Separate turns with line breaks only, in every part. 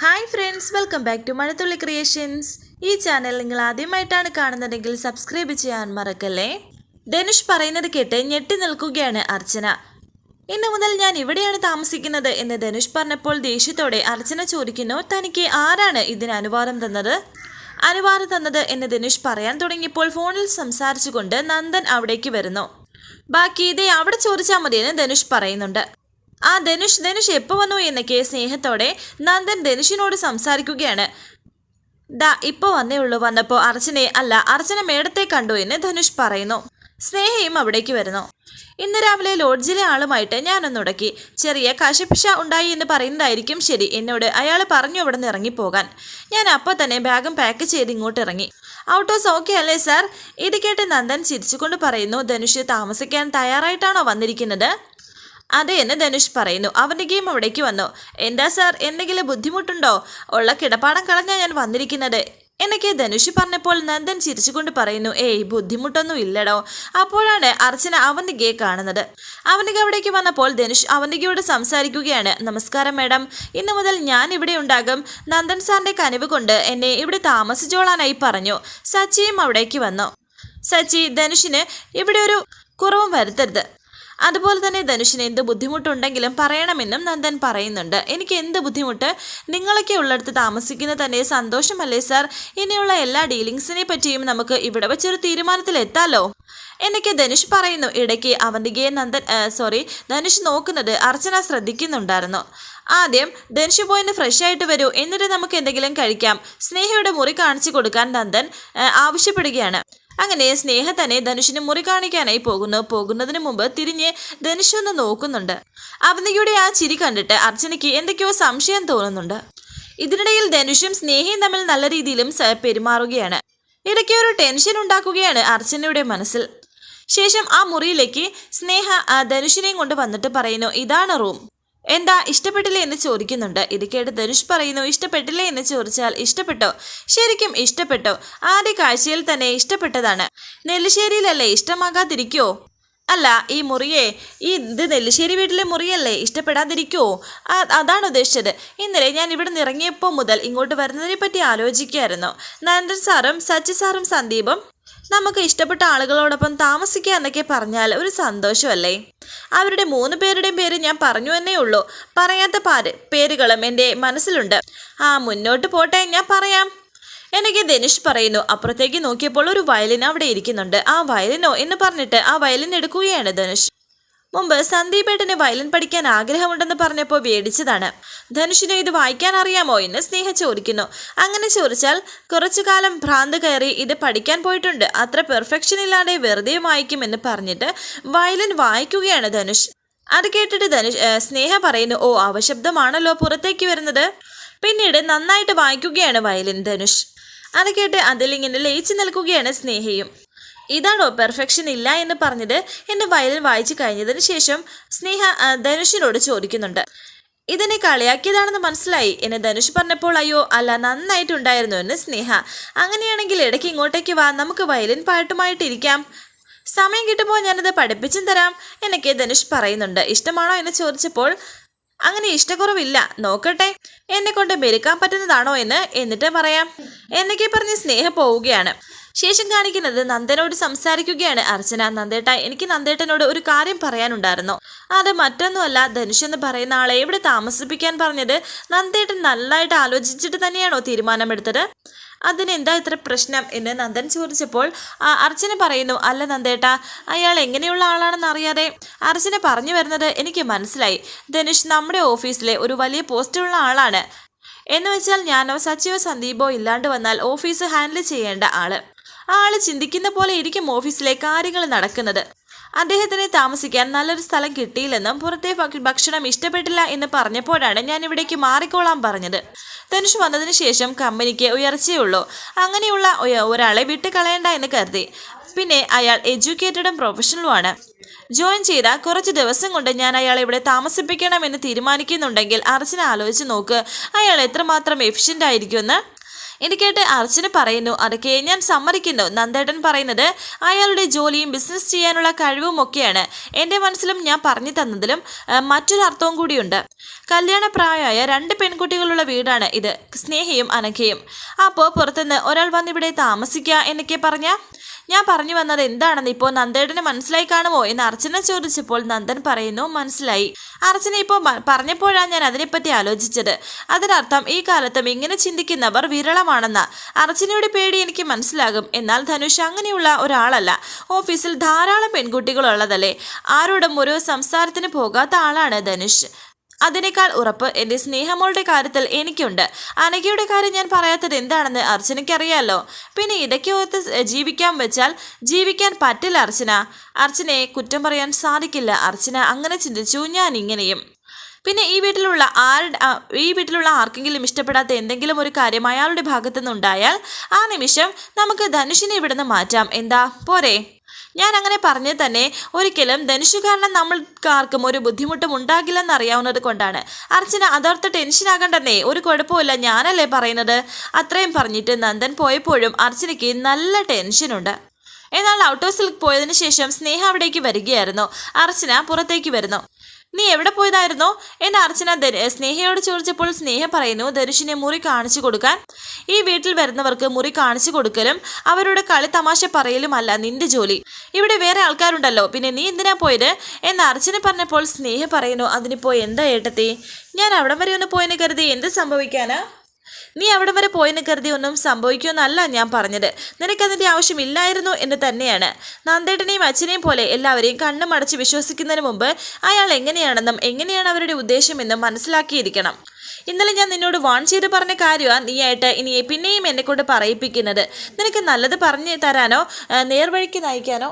Hi friends welcome back to Mazhathulli creations. ഈ channel നിങ്ങൾ ആദ്യമായിട്ടാണ് കാണുന്നതെങ്കിൽ സബ്സ്ക്രൈബ് ചെയ്യാൻ മറക്കല്ലേ? ധനുഷ് പറയുന്നത് കേട്ട് ഞെട്ടി നിൽക്കുകയാണ് അർച്ചന. ഇന്നു മുതൽ ഞാൻ ഇവിടെയാണ് താമസിക്കുന്നത് എന്ന് ധനുഷ് പറഞ്ഞപ്പോൾ ദേഷ്യത്തോടെ അർച്ചന ചോദിക്കുന്നു തനിക്ക് ആരാണ് ഇതിന് അനുവാദം തന്നത്? അനുവാദം തന്നത് എന്ന് ധനുഷ് പറയാൻ തുടങ്ങിയപ്പോൾ ഫോണിൽ സംസാരിച്ചുകൊണ്ട് നന്ദൻ അവിടേക്ക് വരുന്നു. ബാക്കി ഇതേ അവിടെ ചോദിച്ചാൽ മതിയെന്ന് ധനുഷ് പറയുന്നുണ്ട്. ആ ധനുഷ് ധനുഷ് എപ്പോൾ വന്നു എന്ന എന്നൊക്കെ സ്നേഹത്തോടെ നന്ദൻ ധനുഷിനോട് സംസാരിക്കുകയാണ്. ദാ ഇപ്പോൾ വന്നേ ഉള്ളൂ. വന്നപ്പോൾ അർച്ചനെ അല്ല അർച്ചന മേടത്തെ കണ്ടു എന്ന് ധനുഷ് പറയുന്നു. സ്നേഹയും അവിടേക്ക് വരുന്നു. ഇന്ന് രാവിലെ ലോഡ്ജിലെ ആളുമായിട്ട് ഞാനൊന്ന് ഉടക്കി. ചെറിയ കശപിശ ഉണ്ടായി എന്ന് പറയുന്നതായിരിക്കും ശരി. എന്നോട് അയാൾ പറഞ്ഞു അവിടെ നിന്ന് ഇറങ്ങിപ്പോകാൻ. ഞാൻ അപ്പോൾ തന്നെ ബാഗും പാക്ക് ചെയ്ത് ഇങ്ങോട്ട് ഇറങ്ങി. ഔട്ട് ഹൗസ് ഓക്കെ അല്ലേ സാർ? ഇത് കേട്ട് നന്ദൻ ചിരിച്ചുകൊണ്ട് പറയുന്നു ധനുഷ് താമസിക്കാൻ തയ്യാറായിട്ടാണോ വന്നിരിക്കുന്നത്? അതെ എന്ന് ധനുഷ് പറയുന്നു. അവന്റെ ഗെയിം അവിടേക്ക് വന്നു. എന്താ സാർ എന്തെങ്കിലും ബുദ്ധിമുട്ടുണ്ടോ? ഉള്ള കിടപ്പാടം കളഞ്ഞാ ഞാൻ വന്നിരിക്കുന്നത്. എന്നൊക്കെ ധനുഷ് പറഞ്ഞപ്പോൾ നന്ദൻ ചിരിച്ചുകൊണ്ട് പറയുന്നു ഏയ് ബുദ്ധിമുട്ടൊന്നും ഇല്ലടോ. അപ്പോഴാണ് അർച്ചന അവന്തികയെ കാണുന്നത്. അവന്തിക അവിടേക്ക് വന്നപ്പോൾ ധനുഷ് അവന്തികയോട് സംസാരിക്കുകയാണ്. നമസ്കാരം മാഡം. ഇന്നു മുതൽ ഞാൻ ഇവിടെ ഉണ്ടാകും. നന്ദൻ സാറിന്റെ കനിവ് കൊണ്ട് എന്നെ ഇവിടെ താമസിച്ചോളാനായി പറഞ്ഞു. സച്ചിയും അവിടേക്ക് വന്നു. സച്ചി ധനുഷിന് ഇവിടെ ഒരു കുറവും വരുത്തരുത്. അതുപോലെ തന്നെ ധനുഷിന് എന്ത് ബുദ്ധിമുട്ടുണ്ടെങ്കിലും പറയണമെന്നും നന്ദൻ പറയുന്നുണ്ട്. എനിക്ക് എന്ത് ബുദ്ധിമുട്ട്? നിങ്ങളൊക്കെ ഉള്ളിടത്ത് താമസിക്കുന്നത് തന്നെ സന്തോഷമല്ലേ സാർ? ഇനിയുള്ള എല്ലാ ഡീലിങ്സിനെ പറ്റിയും നമുക്ക് ഇവിടെ വെച്ചൊരു തീരുമാനത്തിലെത്താലോ? എന്നൊക്കെ ധനുഷ് പറയുന്നു. ഇടയ്ക്ക് അവന്തികയെ നന്ദൻ സോറി ധനുഷ് നോക്കുന്നത് അർച്ചന ശ്രദ്ധിക്കുന്നുണ്ടായിരുന്നു. ആദ്യം ധനുഷ് പോയിന്ന് ഫ്രഷ് ആയിട്ട് വരൂ. എന്നിട്ട് നമുക്ക് എന്തെങ്കിലും കഴിക്കാം. സ്നേഹയുടെ മുറി കാണിച്ചു കൊടുക്കാൻ നന്ദൻ ആവശ്യപ്പെടുകയാണ്. അങ്ങനെ സ്നേഹ തന്നെ ധനുഷിന് മുറി കാണിക്കാനായി പോകുന്നു. പോകുന്നതിന് മുമ്പ് തിരിഞ്ഞ് ധനുഷ് ഒന്ന് നോക്കുന്നുണ്ട്. അവന്തികയുടെ ആ ചിരി കണ്ടിട്ട് അർച്ചനയ്ക്ക് എന്തൊക്കെയോ സംശയം തോന്നുന്നുണ്ട്. ഇതിനിടയിൽ ധനുഷും സ്നേഹയും തമ്മിൽ നല്ല രീതിയിലും പെരുമാറുകയാണ്. ഇടയ്ക്ക് ഒരു ടെൻഷൻ ഉണ്ടാക്കുകയാണ് അർച്ചനയുടെ മനസ്സിൽ. ശേഷം ആ മുറിയിലേക്ക് സ്നേഹ ആ ധനുഷിനെയും കൊണ്ട് വന്നിട്ട് പറയുന്നു ഇതാണ് റൂം. എന്താ ഇഷ്ടപ്പെട്ടില്ലേ എന്ന് ചോദിക്കുന്നുണ്ട്. ഇത് കേട്ട് ധനുഷ് പറയുന്നു ഇഷ്ടപ്പെട്ടില്ലേ എന്ന് ചോദിച്ചാൽ ഇഷ്ടപ്പെട്ടോ? ശരിക്കും ഇഷ്ടപ്പെട്ടോ. ആദ്യ കാഴ്ചയിൽ തന്നെ ഇഷ്ടപ്പെട്ടതാണ്. നെല്ലിശ്ശേരിയിലല്ലേ ഇഷ്ടമാകാതിരിക്കോ? അല്ല ഈ മുറിയെ ഈ ഇത് നെല്ലിശ്ശേരി വീട്ടിലെ മുറിയല്ലേ ഇഷ്ടപ്പെടാതിരിക്കുമോ അതാണ് ഉദ്ദേശിച്ചത്. ഇന്നലെ ഞാൻ ഇവിടെ നിന്ന് ഇറങ്ങിയപ്പോൾ മുതൽ ഇങ്ങോട്ട് വരുന്നതിനെ പറ്റി ആലോചിക്കായിരുന്നു. നന്ദൻ സാറും സച്ചി സാറും സന്ദീപും നമുക്ക് ഇഷ്ടപ്പെട്ട ആളുകളോടൊപ്പം താമസിക്കുക എന്നൊക്കെ പറഞ്ഞാൽ ഒരു സന്തോഷമല്ലേ? അവരുടെ മൂന്ന് പേരുടെയും പേര് ഞാൻ പറഞ്ഞു എന്നേ ഉള്ളൂ. പറയാത്ത പാര് പേരുകളും എന്റെ മനസ്സിലുണ്ട്. ആ മുന്നോട്ട് പോട്ടെ ഞാൻ പറയാം. എനിക്ക് ധനുഷ് പറയുന്നു. അപ്പുറത്തേക്ക് നോക്കിയപ്പോൾ ഒരു വയലിൻ അവിടെ ഇരിക്കുന്നുണ്ട്. ആ വയലിനോ എന്ന് പറഞ്ഞിട്ട് ആ വയലിൻ എടുക്കുകയാണ് ധനുഷ്. മുമ്പ് സന്ദീപേട്ടന് വയലിൻ പഠിക്കാൻ ആഗ്രഹമുണ്ടെന്ന് പറഞ്ഞപ്പോൾ വേടിച്ചതാണ്. ധനുഷിനെ ഇത് വായിക്കാൻ അറിയാമോ എന്ന് സ്നേഹ ചോദിക്കുന്നു. അങ്ങനെ ചോദിച്ചാൽ കുറച്ചു കാലം ഭ്രാന്ത് കയറി ഇത് പഠിക്കാൻ പോയിട്ടുണ്ട്. അത്ര പെർഫെക്ഷൻ ഇല്ലാതെ വെറുതെ വായിക്കും എന്ന് പറഞ്ഞിട്ട് വയലിൻ വായിക്കുകയാണ് ധനുഷ്. അത് കേട്ടിട്ട് ധനുഷ് സ്നേഹ പറയുന്നു ഓ അവശബ്ദമാണല്ലോ പുറത്തേക്ക് വരുന്നത്. പിന്നീട് നന്നായിട്ട് വായിക്കുകയാണ് വയലിൻ ധനുഷ്. അത് കേട്ട് അതിലിങ്ങനെ ലയിച്ചു നിൽക്കുകയാണ് സ്നേഹയും. ഇതാണോ പെർഫെക്ഷൻ ഇല്ല എന്ന് പറഞ്ഞിട്ട് എന്റെ വയലിൻ വായിച്ചു കഴിഞ്ഞതിന് ശേഷം സ്നേഹ ധനുഷിനോട് ചോദിക്കുന്നുണ്ട്. ഇതിനെ കളിയാക്കിയതാണെന്ന് മനസ്സിലായി. എന്നെ ധനുഷ് പറഞ്ഞപ്പോൾ അയ്യോ അല്ല നന്നായിട്ടുണ്ടായിരുന്നു എന്ന് സ്നേഹ. അങ്ങനെയാണെങ്കിൽ ഇടയ്ക്ക് ഇങ്ങോട്ടേക്ക് വാ നമുക്ക് വയലിൻ പാട്ടുമായിട്ടിരിക്കാം സമയം കിട്ടുമ്പോൾ ഞാനത് പഠിപ്പിച്ചും തരാം എന്നൊക്കെ ധനുഷ് പറയുന്നുണ്ട്. ഇഷ്ടമാണോ എന്ന് ചോദിച്ചപ്പോൾ അങ്ങനെ ഇഷ്ടക്കുറവില്ല. നോക്കട്ടെ എന്നെ കൊണ്ട് മെരുക്കാൻ പറ്റുന്നതാണോ എന്ന് എന്നിട്ട് പറയാം. എന്നൊക്കെ പറഞ്ഞ് സ്നേഹ പോവുകയാണ്. ശേഷം കാണിക്കുന്നത് നന്ദനോട് സംസാരിക്കുകയാണ് അർച്ചന. നന്ദേട്ട എനിക്ക് നന്ദേട്ടനോട് ഒരു കാര്യം പറയാനുണ്ടായിരുന്നു. അത് മറ്റൊന്നുമല്ല ധനുഷ് എന്ന് പറയുന്ന ആളെ ഇവിടെ താമസിപ്പിക്കാൻ പറഞ്ഞത് നന്ദേട്ടൻ നല്ലതായിട്ട് ആലോചിച്ചിട്ട് തന്നെയാണോ തീരുമാനമെടുത്തത്? അതിനെന്താ ഇത്ര പ്രശ്നം എന്ന് നന്ദൻ ചോദിച്ചപ്പോൾ അർച്ചന പറയുന്നു അല്ല നന്ദേട്ട അയാൾ എങ്ങനെയുള്ള ആളാണെന്ന് അറിയാതെ അർച്ചന പറഞ്ഞു വരുന്നത് എനിക്ക് മനസ്സിലായി. ധനുഷ് നമ്മുടെ ഓഫീസിലെ ഒരു വലിയ പോസ്റ്റുള്ള ആളാണ്. എന്ന് വെച്ചാൽ ഞാനോ സച്ചിവോ സന്ദീപോ ഇല്ലാണ്ട് വന്നാൽ ഓഫീസ് ഹാൻഡിൽ ചെയ്യേണ്ട ആൾ. ആ ആൾ ചിന്തിക്കുന്ന പോലെ ഇരിക്കും ഓഫീസിലെ കാര്യങ്ങൾ നടക്കുന്നത്. അദ്ദേഹത്തിന് താമസിക്കാൻ നല്ലൊരു സ്ഥലം കിട്ടിയില്ലെന്നും പുറത്തെ ഭക്ഷ- ഭക്ഷണം ഇഷ്ടപ്പെട്ടില്ല എന്ന് പറഞ്ഞപ്പോഴാണ് ഞാൻ ഇവിടേക്ക് മാറിക്കോളാൻ പറഞ്ഞത്. ധനുഷ് വന്നതിന് ശേഷം കമ്പനിക്ക് ഉയർച്ചയുള്ളൂ. അങ്ങനെയുള്ള ഒരാളെ വിട്ട് കളയണ്ട എന്ന് കരുതി. പിന്നെ അയാൾ എഡ്യൂക്കേറ്റഡും പ്രൊഫഷണലുമാണ്. ജോയിൻ ചെയ്ത കുറച്ച് ദിവസം കൊണ്ട് ഞാൻ അയാളെ ഇവിടെ താമസിപ്പിക്കണമെന്ന് തീരുമാനിക്കുന്നുണ്ടെങ്കിൽ അർച്ചന ആലോചിച്ച് നോക്ക് അയാൾ എത്രമാത്രം എഫിഷ്യന്റ് ആയിരിക്കുമെന്ന് ഇത് കേട്ട് അർച്ചന പറയുന്നു അതൊക്കെ ഞാൻ സമ്മതിക്കുന്നു. നന്ദേട്ടൻ പറയുന്നത് അയാളുടെ ജോലിയും ബിസിനസ് ചെയ്യാനുള്ള കഴിവും ഒക്കെയാണ് എന്റെ മനസ്സിലും ഞാൻ പറഞ്ഞു തന്നതിലും മറ്റൊരർത്ഥവും കൂടിയുണ്ട്. കല്യാണപ്രായമായ രണ്ട് പെൺകുട്ടികളുള്ള വീടാണ് ഇത് സ്നേഹയും അനഘയും. അപ്പോൾ പുറത്തുനിന്ന് ഒരാൾ വന്നിവിടെ താമസിക്കുക എന്നൊക്കെ പറഞ്ഞ? ഞാൻ പറഞ്ഞു വന്നത് എന്താണെന്ന് ഇപ്പോൾ നന്ദേട്ടന് മനസ്സിലായി കാണുമോ എന്ന് അർച്ചന ചോദിച്ചപ്പോൾ നന്ദൻ പറയുന്നു മനസ്സിലായി. അർച്ചന ഇപ്പോൾ പറഞ്ഞപ്പോഴാണ് ഞാൻ അതിനെപ്പറ്റി ആലോചിച്ചത്. അതിനർത്ഥം ഈ കാലത്തും ഇങ്ങനെ ചിന്തിക്കുന്നവർ വിരളമാണെന്ന അർച്ചനയുടെ പേടി എനിക്ക് മനസ്സിലാകും. എന്നാൽ ധനുഷ് അങ്ങനെയുള്ള ഒരാളല്ല. ഓഫീസിൽ ധാരാളം പെൺകുട്ടികളുള്ളതല്ലേ? ആരോടും ഒരു സംസാരത്തിന് പോകാത്ത ആളാണ് ധനുഷ്. അതിനേക്കാൾ ഉറപ്പ് എന്റെ സ്നേഹമോളുടെ കാര്യത്തിൽ എനിക്കുണ്ട്. അനഘയുടെ കാര്യം ഞാൻ പറയാത്തത് എന്താണെന്ന് അർച്ചനയ്ക്ക് അറിയാലോ പിന്നെ ഇടയ്ക്ക് ഓർത്ത് ജീവിക്കാൻ വെച്ചാൽ ജീവിക്കാൻ പറ്റില്ല അർച്ചന. അർച്ചനയെ കുറ്റം പറയാൻ സാധിക്കില്ല. അർച്ചന അങ്ങനെ ചിന്തിച്ചു ഞാൻ ഇങ്ങനെയും പിന്നെ ഈ വീട്ടിലുള്ള ആരുടെ ഈ വീട്ടിലുള്ള ആർക്കെങ്കിലും ഇഷ്ടപ്പെടാത്ത എന്തെങ്കിലും ഒരു കാര്യം അയാളുടെ ഭാഗത്തു നിന്നുണ്ടായാൽ ആ നിമിഷം നമുക്ക് ധനുഷിനെ ഇവിടുന്ന് മാറ്റാം. എന്താ? പോരെ. ഞാൻ അങ്ങനെ പറഞ്ഞ് തന്നെ ഒരിക്കലും ധനുഷ് കാരണം നമ്മൾക്കാർക്കും ഒരു ബുദ്ധിമുട്ടും ഉണ്ടാകില്ലെന്ന് അറിയാവുന്നത് കൊണ്ടാണ്. അർച്ചന അതോർത്ത് ടെൻഷൻ ആകണ്ടെന്നേ. ഒരു കുഴപ്പമില്ല ഞാനല്ലേ പറയുന്നത്? അത്രയും പറഞ്ഞിട്ട് നന്ദൻ പോയപ്പോഴും അർച്ചനയ്ക്ക് നല്ല ടെൻഷനുണ്ട്. എന്നാൽ ഔട്ട് ഹൗസിൽ പോയതിനു ശേഷം സ്നേഹ അവിടേക്ക് വരികയായിരുന്നു. അർച്ചന പുറത്തേക്ക് വരുന്നു. നീ എവിടെ പോയതായിരുന്നോ? എന്ന് അർച്ചന സ്നേഹയോട് ചോദിച്ചപ്പോൾ സ്നേഹ പറയുന്നു ധനുഷിനെ മുറി കാണിച്ചു കൊടുക്കാൻ. ഈ വീട്ടിൽ വരുന്നവർക്ക് മുറി കാണിച്ചു കൊടുക്കലും അവരുടെ കളി തമാശ പറയലുമല്ല നിന്റെ ജോലി. ഇവിടെ വേറെ ആൾക്കാരുണ്ടല്ലോ പിന്നെ നീ എന്തിനാ പോയത്? എന്ന് അർച്ചന പറഞ്ഞപ്പോൾ സ്നേഹ പറയുന്നു അതിനിപ്പോ എന്താ ഏട്ടത്തി? ഞാൻ അവിടം വരെ ഒന്ന് പോയെന്ന് കരുതി എന്ത് സംഭവിക്കാനാ? നീ അവിടം വരെ പോയെന്ന് കരുതി ഒന്നും സംഭവിക്കുമെന്നല്ല ഞാൻ പറഞ്ഞത്. നിനക്കതിന്റെ ആവശ്യമില്ലായിരുന്നു എന്ന് തന്നെയാണ്. നന്ദേട്ടനെയും അച്ഛനെയും പോലെ എല്ലാവരെയും കണ്ണും അടച്ച് വിശ്വസിക്കുന്നതിന് മുമ്പ് അയാൾ എങ്ങനെയാണെന്നും എങ്ങനെയാണ് അവരുടെ ഉദ്ദേശമെന്നും മനസ്സിലാക്കിയിരിക്കണം. ഇന്നലെ ഞാൻ നിന്നോട് വാൺ ചെയ്ത് പറഞ്ഞ കാര്യമാണ് നീയായിട്ട് ഇനി പിന്നെയും എന്നെ കൊണ്ട് പറയിപ്പിക്കുന്നത്. നിനക്ക് നല്ലത് പറഞ്ഞു തരാനോ നേർവഴിക്ക് നയിക്കാനോ?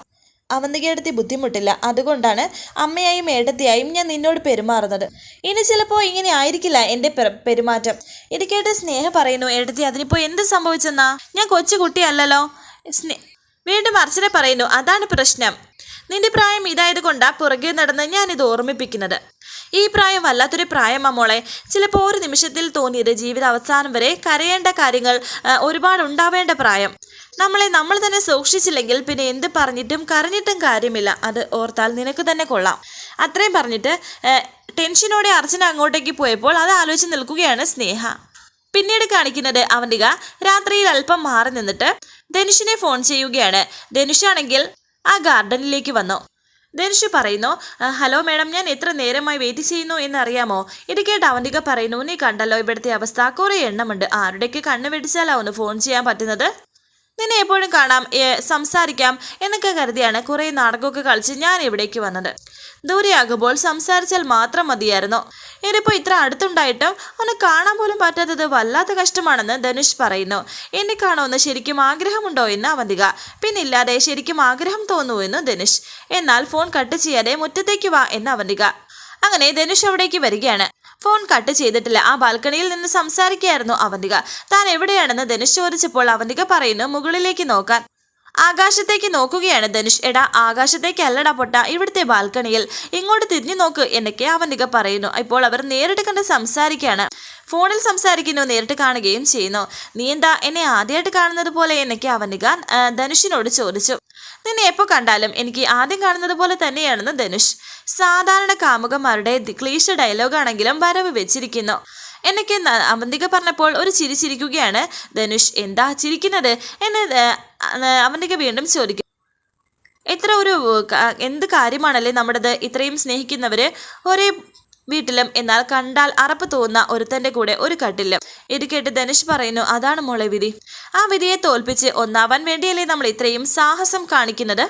അവന്തികയെടുത്തി ബുദ്ധിമുട്ടില്ല. അതുകൊണ്ടാണ് അമ്മയായും ഏടത്തിയായും ഞാൻ നിന്നോട് പെരുമാറുന്നത്. ഇനി ചിലപ്പോൾ ഇങ്ങനെ ആയിരിക്കില്ല എന്റെ പെരുമാറ്റം. ഇത് കേട്ട് സ്നേഹ പറയുന്നു ഏടത്തി അതിനിപ്പോൾ എന്ത് സംഭവിച്ചെന്നാ? ഞാൻ കൊച്ചു കുട്ടിയല്ലല്ലോ. സ്നേ വീണ്ടും അർച്ചന പറയുന്നു അതാണ് പ്രശ്നം. നിന്റെ പ്രായം ഇതായത് കൊണ്ടാ പുറകെ നടന്ന് ഞാനിത് ഓർമ്മിപ്പിക്കുന്നത്. ഈ പ്രായം വല്ലാത്തൊരു പ്രായമാ മോളെ. ചിലപ്പോൾ ഒരു നിമിഷത്തിൽ തോന്നിയത് ജീവിത അവസാനം വരെ കരയേണ്ട കാര്യങ്ങൾ ഒരുപാട് ഉണ്ടാവേണ്ട പ്രായം. നമ്മളെ നമ്മൾ തന്നെ സൂക്ഷിച്ചില്ലെങ്കിൽ പിന്നെ എന്ത് പറഞ്ഞിട്ടും കരഞ്ഞിട്ടും കാര്യമില്ല. അത് ഓർത്താൽ നിനക്ക് തന്നെ കൊള്ളാം. അത്രയും പറഞ്ഞിട്ട് ടെൻഷനോടെ അർച്ചന അങ്ങോട്ടേക്ക് പോയപ്പോൾ അത് ആലോചിച്ച് നിൽക്കുകയാണ് സ്നേഹ. പിന്നീട് കാണിക്കുന്നത് അവന്തിക രാത്രിയിൽ അല്പം മാറി നിന്നിട്ട് ധനുഷിനെ ഫോൺ ചെയ്യുകയാണ്. ധനുഷാണെങ്കിൽ ആ ഗാർഡനിലേക്ക് വന്നു. ധനുഷ് പറയുന്നു ഹലോ മാഡം ഞാൻ എത്ര നേരമായി വെയിറ്റ് ചെയ്യുന്നു എന്നറിയാമോ? ഇത് കേട്ട് അവന്തിക പറയുന്നു നീ കണ്ടല്ലോ ഇവിടുത്തെ അവസ്ഥ. കുറേ എണ്ണമുണ്ട്. ആരുടെയൊക്കെ കണ്ണ് വെടിച്ചാലാ ഫോൺ ചെയ്യാൻ പറ്റുന്നത്? നിന്നെ എപ്പോഴും കാണാം സംസാരിക്കാം എന്നൊക്കെ കരുതിയാണ് കുറേ നാടകമൊക്കെ കളിച്ച് ഞാൻ ഇവിടേക്ക് വന്നത്. ദൂരെയാകുമ്പോൾ സംസാരിച്ചാൽ മാത്രം മതിയായിരുന്നു. ഇനിയിപ്പോൾ ഇത്ര അടുത്തുണ്ടായിട്ടും ഒന്ന് കാണാൻ പോലും പറ്റാത്തത് വല്ലാത്ത കഷ്ടമാണെന്ന് ധനുഷ് പറയുന്നു. എന്നെ കാണുമെന്ന് ശരിക്കും ആഗ്രഹമുണ്ടോ എന്ന് അവന്തിക. പിന്നില്ലാതെ ശരിക്കും ആഗ്രഹം തോന്നുമെന്ന് ധനുഷ്. എന്നാൽ ഫോൺ കട്ട് ചെയ്യാതെ മുറ്റത്തേക്ക് വാ എന്ന് അവന്തിക. അങ്ങനെ ധനുഷ് അവിടേക്ക് വരികയാണ്. ഫോൺ കട്ട് ചെയ്തിട്ടില്ല. ആ ബാൽക്കണിയിൽ നിന്ന് സംസാരിക്കുകയായിരുന്നു അവന്തിക. താൻ എവിടെയാണെന്ന് ധനുഷ് ചോദിച്ചപ്പോൾ അവന്തിക പറയുന്നു മുകളിലേക്ക് നോക്കാൻ. ആകാശത്തേക്ക് നോക്കുകയാണ് ധനുഷ്. എടാ ആകാശത്തേക്ക് ആകാശത്തേക്കല്ലടാ പൊട്ട ഇവിടുത്തെ ബാൽക്കണിയിൽ. ഇങ്ങോട്ട് തിരിഞ്ഞു നോക്ക് എന്നൊക്കെ അവന്തിക പറയുന്നു. ഇപ്പോൾ അവർ നേരിട്ട് കണ്ട് സംസാരിക്കുകയാണ്. ഫോണിൽ സംസാരിക്കുന്നു നേരിട്ട് കാണുകയും ചെയ്യുന്നു. നീ എന്താ എന്നെ ആദ്യമായിട്ട് കാണുന്നത് പോലെ? എന്നൊക്കെ അവന്തിക ധനുഷിനോട് ചോദിച്ചു. നിന്നെ എപ്പോൾ കണ്ടാലും എനിക്ക് ആദ്യം കാണുന്നത് പോലെ തന്നെയാണെന്ന് ധനുഷ്. സാധാരണ കാമുകന്മാരുടെ ക്ലീശ ഡയലോഗാണെങ്കിലും വരവ് വെച്ചിരിക്കുന്നു. എന്നൊക്കെ അവന്തിക പറഞ്ഞപ്പോൾ ഒരു ചിരി ചിരിക്കുകയാണ് ധനുഷ്. എന്താ ചിരിക്കുന്നത്? എന്ന് അവന്തിക വീണ്ടും ചോദിക്കും എത്ര ഒരു എന്ത് കാര്യമാണല്ലേ നമ്മുടേത്? ഇത്രയും സ്നേഹിക്കുന്നവർ ഒരേ വീട്ടിലും എന്നാൽ കണ്ടാൽ അറപ്പ് തോന്നുന്ന ഒരുത്തന്റെ കൂടെ ഒരു കട്ടിലും. ഇത് കേട്ട് ധനുഷ് പറയുന്നു അതാണ് മോളെ വിധി. ആ വിധിയെ തോൽപ്പിച്ച് ഒന്നാവാൻ വേണ്ടിയല്ലേ നമ്മൾ ഇത്രയും സാഹസം കാണിക്കുന്നത്?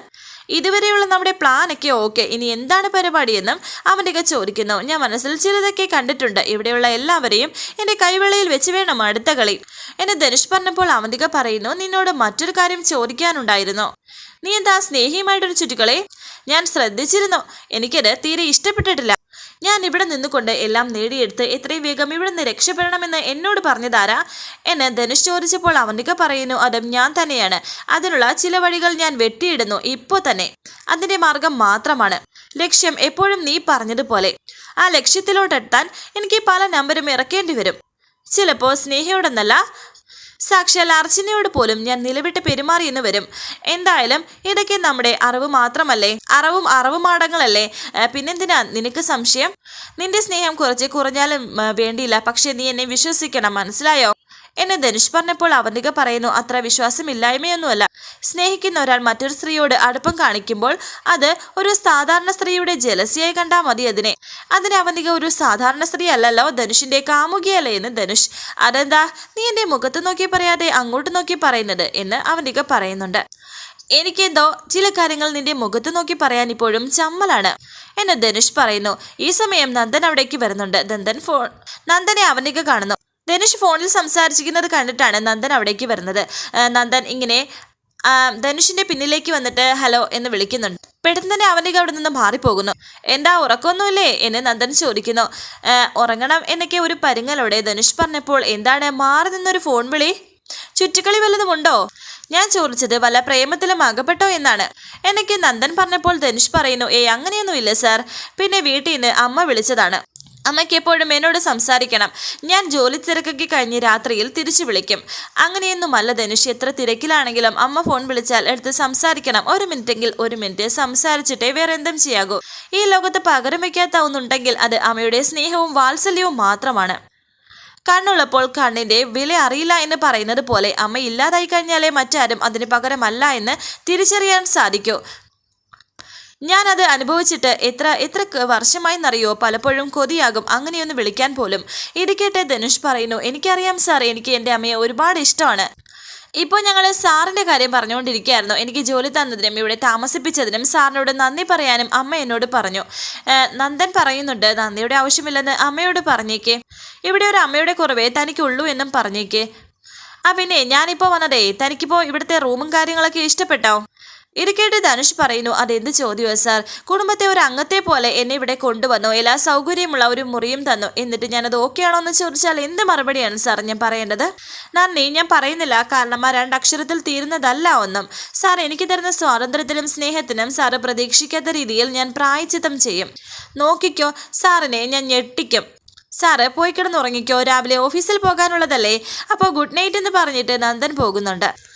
ഇതുവരെയുള്ള നമ്മുടെ പ്ലാനൊക്കെ ഓക്കെ ഇനി എന്താണ് പരിപാടിയെന്നും അവന്റെ ചോദിക്കുന്നു. ഞാൻ മനസ്സിൽ ചിലതൊക്കെ കണ്ടിട്ടുണ്ട്. ഇവിടെയുള്ള എല്ലാവരെയും എന്റെ കൈവെള്ളയിൽ വെച്ച് വേണം അടുത്ത കളി. എന്നെ ധനുഷ് പറഞ്ഞപ്പോൾ അവന്തിക പറയുന്നു നിന്നോട് മറ്റൊരു കാര്യം ചോദിക്കാനുണ്ടായിരുന്നു. നീ എന്താ സ്നേഹിയുമായിട്ടൊരു ചുറ്റുകളെ? ഞാൻ ശ്രദ്ധിച്ചിരുന്നു. എനിക്കത് തീരെ ഇഷ്ടപ്പെട്ടിട്ടില്ല. ഞാൻ ഇവിടെ നിന്നുകൊണ്ട് എല്ലാം നേടിയെടുത്ത് എത്രയും വേഗം ഇവിടെ നിന്ന് രക്ഷപ്പെടണമെന്ന് എന്നോട് പറഞ്ഞതാരാ? എന്ന് ധനുഷ് ചോദിച്ചപ്പോൾ അവനിക പറയുന്നു അതും ഞാൻ തന്നെയാണ്. അതിനുള്ള ചില വഴികൾ ഞാൻ വെട്ടിയിടുന്നു ഇപ്പോൾ തന്നെ. അതിന്റെ മാർഗം മാത്രമാണ്. ലക്ഷ്യം എപ്പോഴും നീ പറഞ്ഞതുപോലെ. ആ ലക്ഷ്യത്തിലോട്ടെത്താൻ എനിക്ക് പല നമ്പരും ഇറക്കേണ്ടി വരും. ചിലപ്പോൾ സ്നേഹയോടെന്നല്ല സാക്ഷാൽ അർച്ചനയോട് പോലും ഞാൻ നിലവിട്ട് പെരുമാറിയെന്ന് വരും എന്തായാലും ഇതൊക്കെ നമ്മുടെ അറിവ് മാത്രമല്ലേ? അറിവും അറിവുമാടങ്ങളല്ലേ മാടങ്ങളല്ലേ പിന്നെന്തിനാ നിനക്ക് സംശയം? നിന്റെ സ്നേഹം കുറച്ച് കുറഞ്ഞാലും വേണ്ടിയില്ല. പക്ഷെ നീ എന്നെ വിശ്വസിക്കണം. മനസ്സിലായോ? എന്നെ ധനുഷ് പറഞ്ഞപ്പോൾ അവന്തിക പറയുന്നു അത്ര വിശ്വാസമില്ലായ്മയൊന്നുമല്ല. സ്നേഹിക്കുന്ന ഒരാൾ മറ്റൊരു സ്ത്രീയോട് അടുപ്പം കാണിക്കുമ്പോൾ അത് ഒരു സാധാരണ സ്ത്രീയുടെ ജലസിയായി കണ്ടാൽ മതി അതിനെ. അതിന് അവന്തിക ഒരു സാധാരണ സ്ത്രീ അല്ലല്ലോ ധനുഷിന്റെ കാമുകിയല്ലേ എന്ന് ധനുഷ്. അതെന്താ? നീ എന്റെ മുഖത്ത് നോക്കി പറയാതെ അങ്ങോട്ട് നോക്കി പറയുന്നത് എന്ന് അവന്തിക പറയുന്നുണ്ട്. എനിക്കെന്തോ ചില കാര്യങ്ങൾ നിന്റെ മുഖത്ത് നോക്കി പറയാൻ ഇപ്പോഴും ചമ്മലാണ് എന്ന് ധനുഷ് പറയുന്നു. ഈ സമയം നന്ദൻ അവിടേക്ക് വരുന്നുണ്ട്. നന്ദൻ ഫോൺ നന്ദനെ അവനിക കാണുന്നു. ധനുഷ് ഫോണിൽ സംസാരിച്ചിരിക്കുന്നത് കണ്ടിട്ടാണ് നന്ദൻ അവിടേക്ക് വരുന്നത്. നന്ദൻ ഇങ്ങനെ ധനുഷിന്റെ പിന്നിലേക്ക് വന്നിട്ട് ഹലോ എന്ന് വിളിക്കുന്നുണ്ട്. പെട്ടെന്ന് തന്നെ അവനിക്ക് അവിടെ നിന്ന് മാറിപ്പോകുന്നു. എന്താ ഉറക്കമൊന്നുമില്ലേ? എന്ന് നന്ദൻ ചോദിക്കുന്നു. ഉറങ്ങണം എന്നൊക്കെ ഒരു പരുങ്ങലോടെ ധനുഷ് പറഞ്ഞപ്പോൾ എന്താണ് മാറി നിന്നൊരു ഫോൺ വിളി? ചുറ്റിക്കളി വല്ലതുമുണ്ടോ ഞാൻ ചോദിച്ചത് വല്ല പ്രേമത്തിലും അകപ്പെട്ടോ എന്നാണ്. എനിക്ക് നന്ദൻ പറഞ്ഞപ്പോൾ ധനുഷ് പറയുന്നു ഏയ് അങ്ങനെയൊന്നുമില്ല സാർ. പിന്നെ വീട്ടിൽ നിന്ന് അമ്മ വിളിച്ചതാണ്. അമ്മയ്ക്ക് എപ്പോഴും എന്നോട് സംസാരിക്കണം. ഞാൻ ജോലി തിരക്കൊക്കെ കഴിഞ്ഞ് രാത്രിയിൽ തിരിച്ചു വിളിക്കും. അങ്ങനെയൊന്നുമല്ല ധനുഷ് എത്ര തിരക്കിലാണെങ്കിലും അമ്മ ഫോൺ വിളിച്ചാൽ എടുത്ത് സംസാരിക്കണം. ഒരു മിനിറ്റെങ്കിൽ ഒരു മിനിറ്റ് സംസാരിച്ചിട്ടേ വേറെ എന്തും ചെയ്യാകൂ. ഈ ലോകത്ത് പകരം വയ്ക്കാത്ത ഒന്നുണ്ടെങ്കിൽ അത് അമ്മയുടെ സ്നേഹവും വാത്സല്യവും മാത്രമാണ്. കണ്ണുള്ളപ്പോൾ കണ്ണിന്റെ വില അറിയില്ല എന്ന് പറയുന്നത് പോലെ അമ്മ ഇല്ലാതായി കഴിഞ്ഞാലേ മറ്റാരും അതിന് പകരമല്ല എന്ന് തിരിച്ചറിയാൻ സാധിക്കൂ. ഞാനത് അനുഭവിച്ചിട്ട് എത്ര എത്ര വർഷമായി എന്നറിയോ പലപ്പോഴും കൊതിയാകും. അങ്ങനെയൊന്ന് വിളിക്കാൻ പോലും. ഇടിക്കട്ടെ കേട്ട് ധനുഷ് പറയുന്നു. എനിക്കറിയാം സാർ എനിക്ക് എന്റെ അമ്മയെ ഒരുപാട് ഇഷ്ടമാണ്. ഇപ്പോൾ ഞങ്ങൾ സാറിന്റെ കാര്യം പറഞ്ഞുകൊണ്ടിരിക്കുകയായിരുന്നു. എനിക്ക് ജോലി തന്നതിനും ഇവിടെ താമസിപ്പിച്ചതിനും സാറിനോട് നന്ദി പറയാനും അമ്മ എന്നോട് പറഞ്ഞു. നന്ദൻ പറയുന്നുണ്ട് നന്ദിയുടെ ആവശ്യമില്ലെന്ന് അമ്മയോട് പറഞ്ഞേക്കേ. ഇവിടെ ഒരു അമ്മയുടെ കുറവേ തനിക്കുള്ളൂ എന്നും പറഞ്ഞേക്കേ. ആ പിന്നെ ഞാനിപ്പോൾ വന്നതേ തനിക്കിപ്പോൾ ഇവിടുത്തെ റൂമും കാര്യങ്ങളൊക്കെ ഇഷ്ടപ്പെട്ടോ? ഇത് കേട്ട് ധനുഷ് പറയുന്നു അതെന്ത് ചോദ്യമോ സാർ? കുടുംബത്തെ ഒരു അംഗത്തെ പോലെ എന്നെ ഇവിടെ കൊണ്ടുവന്നു. എല്ലാ സൗകര്യമുള്ള ഒരു മുറിയും തന്നു. എന്നിട്ട് ഞാനത് ഓക്കെ ആണോ എന്ന് ചോദിച്ചാൽ എന്ത് മറുപടിയാണ് സാർ ഞാൻ പറയേണ്ടത്? നന്ദി ഞാൻ പറയുന്നില്ല. കാരണം ആ രണ്ടക്ഷരത്തിൽ തീരുന്നതല്ല ഒന്നും. സാർ എനിക്ക് തരുന്ന സ്വാതന്ത്ര്യത്തിനും സ്നേഹത്തിനും സാറ് പ്രതീക്ഷിക്കാത്ത രീതിയിൽ ഞാൻ പ്രായച്ചിത്തം ചെയ്യും. നോക്കിക്കോ സാറിനെ ഞാൻ ഞെട്ടിക്കും. സാറ് പോയി കിടന്നുറങ്ങിക്കോ. രാവിലെ ഓഫീസിൽ പോകാനുള്ളതല്ലേ? അപ്പോൾ ഗുഡ് നൈറ്റ് എന്ന് പറഞ്ഞിട്ട് നന്ദൻ പോകുന്നുണ്ട്.